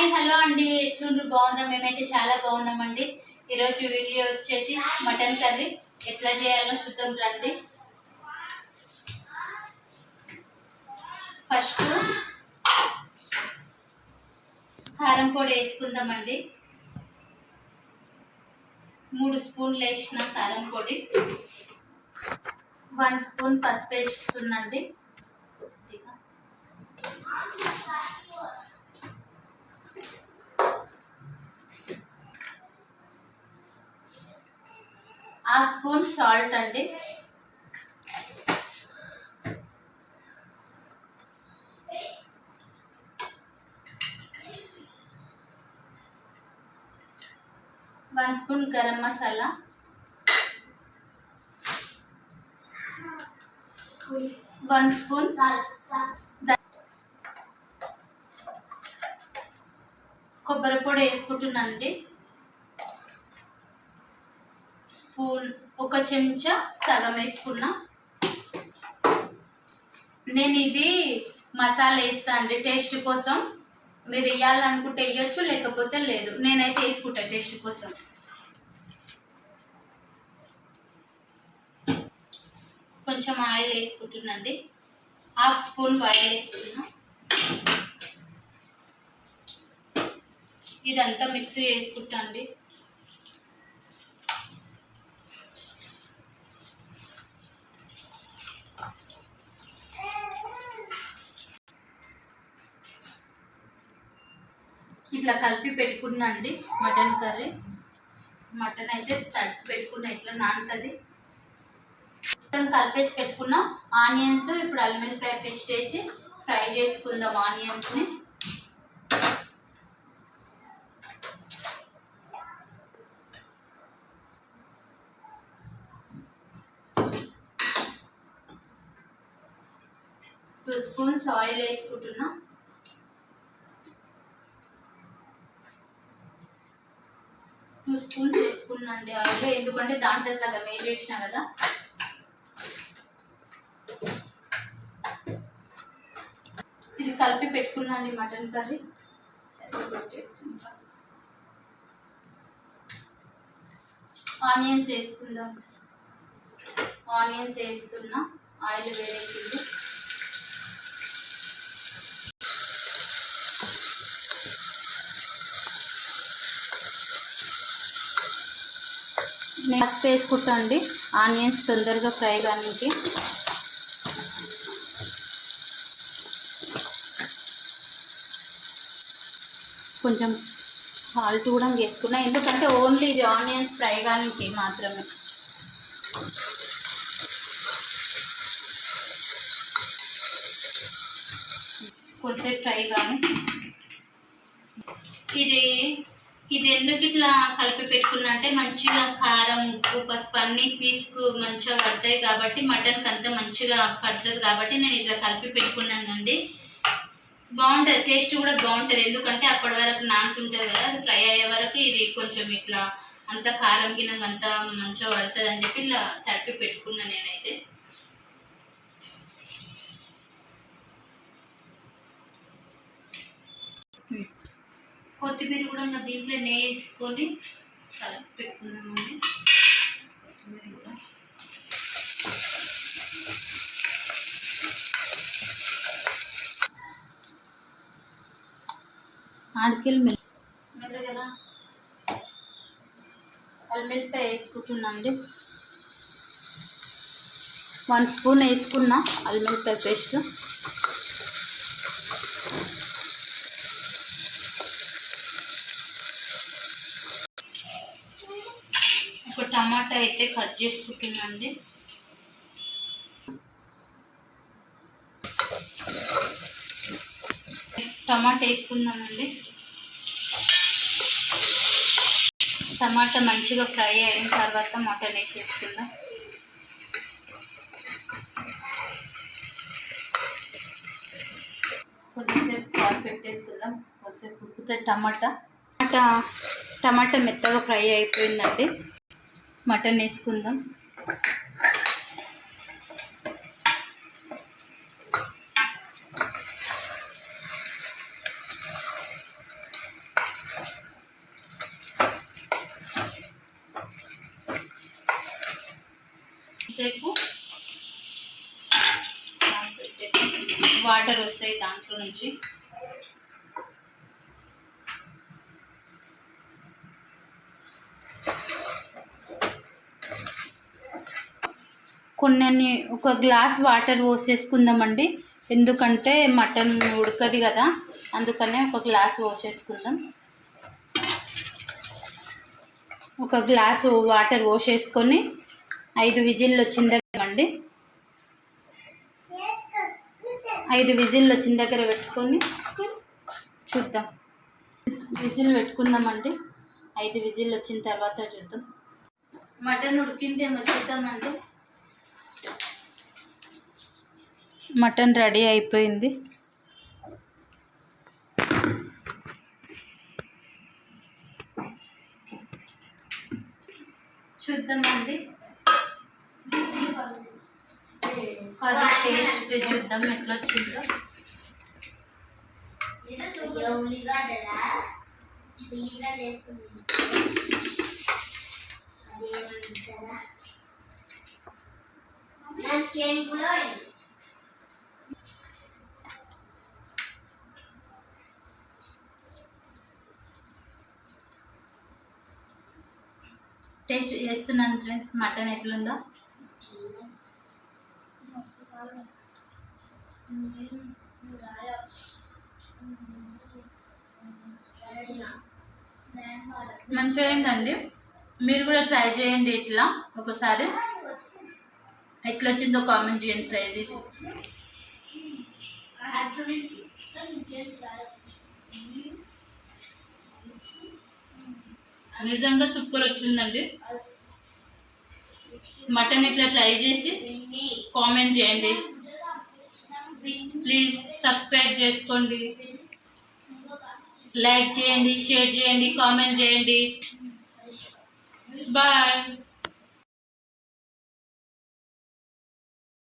Hi hello అండి. ఎట్లుండ్రు? బాగున్నాం. మేమైతే చాలా బాగున్నామండి. ఈరోజు వీడియో వచ్చేసి మటన్ కర్రీ. ఎట్లా చేయాలో చూద్దాం రండి. ఫస్ట్ కారం పొడి వేసుకుందామండి. మూడు స్పూన్లు వేసిన కారం పొడి. వన్ స్పూన్ పసుపు వేస్తుందండి సాల్ట్ అండి. One spoon garam masala. One spoon కొబ్బరి పొడి వేసుకుంటున్నానండి. స్పూన్ ఒక చెంచా సగం వేసుకున్నా. నేను ఇది మసాలా వేస్తా అండి టేస్ట్ కోసం. మీరు వేయాలనుకుంటే వేయొచ్చు లేకపోతే లేదు. నేనైతే వేసుకుంటా టేస్ట్ కోసం. కొంచెం ఆయిల్ వేసుకుంటున్నాండి హాఫ్ స్పూన్ ఆయిల్ వేసుకున్నా ఇదంతా మిక్సీ వేసుకుంటా అండి. ఇట్లా కలిపి పెట్టుకున్నా అండి మటన్ కర్రీ. మటన్ అయితే తడిపి పెట్టుకున్నా ఇట్లా నానుతుంది. మొత్తం కలిపేసి పెట్టుకున్న ఆనియన్స్ ఇప్పుడు అల్లిమిల్లిపాయ పేస్ట్ వేసి ఫ్రై చేసుకుందాం ఆనియన్స్ని. టూ స్పూన్స్ ఆయిల్ వేసుకుంటున్నాం. టూ స్పూన్స్ వేసుకున్నాండి ఆయిల్ ఎందుకంటే దాంట్లో సగం వేసేసిన కదా. ఇది కలిపి పెట్టుకున్నాండి మటన్ కర్రీ. పెట్టేసుకుంటా ఆనియన్స్ వేసుకుందాం. ఆనియన్స్ వేస్తున్నా. ఆయిల్ వేరేసింది. నేను పసుపు వేసుకుంటా అండి. ఆనియన్స్ తొందరగా ఫ్రై కానీ కొంచెం సాల్ట్ కూడా వేసుకున్నా. ఎందుకంటే ఓన్లీ ఇది ఆనియన్స్ ఫ్రై కానీ మాత్రమే. కొంచెం ఫ్రై కానీ. ఇది ఇది ఎందుకు ఇట్లా కలిపి పెట్టుకున్నా అంటే మంచిగా కారం ఉప్పు పసుపు అన్ని పీసుకు మంచిగా పడతాయి కాబట్టి మటన్కి అంతా మంచిగా పడుతుంది కాబట్టి నేను ఇట్లా కలిపి పెట్టుకున్నానండి. బాగుంటుంది టేస్ట్ కూడా బాగుంటుంది. ఎందుకంటే అప్పటి వరకు నానుతుంటుంది కదా అది ఫ్రై అయ్యే వరకు ఇది కొంచెం ఇట్లా అంత కారం గిన్నె అంత మంచిగా పడుతుంది అని చెప్పి ఇలా తడిపి పెట్టుకున్నాను నేనైతే. కొత్తిమీర కూడా ఇంకా దీంట్లో నెయ్యి వేసుకొని కలిపి పెట్టుకున్నామండి కొత్తిమీర కూడా. ఆడికెళ్ళి మెల్ మెల్లగల అల్మిల్పాయ వేసుకుంటున్నాండి వన్ స్పూన్ వేసుకున్నా అల్మిల్పాయ పేస్ట్ ఒక టమాటా అయితే కట్ చేసుకుంటున్నాండి టమాటా వేసుకుందామండి. టమాటా మంచిగా ఫ్రై అయిన తర్వాత మటన్ వేసేసుకుందాం. కొద్దిసేపు కాల్ పెట్టేసుకుందాం. కొద్దిసేపు ఉడికితే టమాటా. టమాటా టమాటా మెత్తగా ఫ్రై అయిపోయిందండి. మటన్ వేసుకుందాం. సేపు వాటర్ వస్తాయి దాంట్లో నుంచి. కొన్ని ఒక గ్లాస్ వాటర్ పోసేసుకుందామండి. ఎందుకంటే మటన్ ఉడకది కదా అందుకనే ఒక గ్లాస్ పోసేసుకుందాం. ఒక గ్లాసు వాటర్ పోసేసుకొని ఐదు విజిల్లు వచ్చిన దగ్గర అండి. ఐదు విజిల్లు వచ్చిన దగ్గర పెట్టుకొని చూద్దాం. విజిల్ పెట్టుకుందామండి. ఐదు విజిల్లు వచ్చిన తర్వాత చూద్దాం. మటన్ ఉడికిందేమో చూద్దామండి. మటన్ రెడీ అయిపోయింది. చూద్దామండి. కర్రీ టేస్ట్ చూద్దాం ఎట్లా వచ్చిందో ఉల్లిగడ్డలా ఉల్లిగడ్డ టేస్ట్ చేస్తున్నాను ఫ్రెండ్స్ మటన్ ఎట్లుందో. మంచిగా అయిందండి. మీరు కూడా ట్రై చేయండి ఇట్లా ఒకసారి. ఎట్లా వచ్చిందో కామెంట్ చేయండి ట్రై చేసి. నిజంగా సూపర్ వచ్చిందండి. మటన్ ఇట్లా ట్రై చేసి కామెంట్ చేయండి. ప్లీజ్ సబ్స్క్రైబ్ చేసుకోండి. లైక్ చేయండి షేర్ చేయండి కామెంట్ చేయండి. బాయ్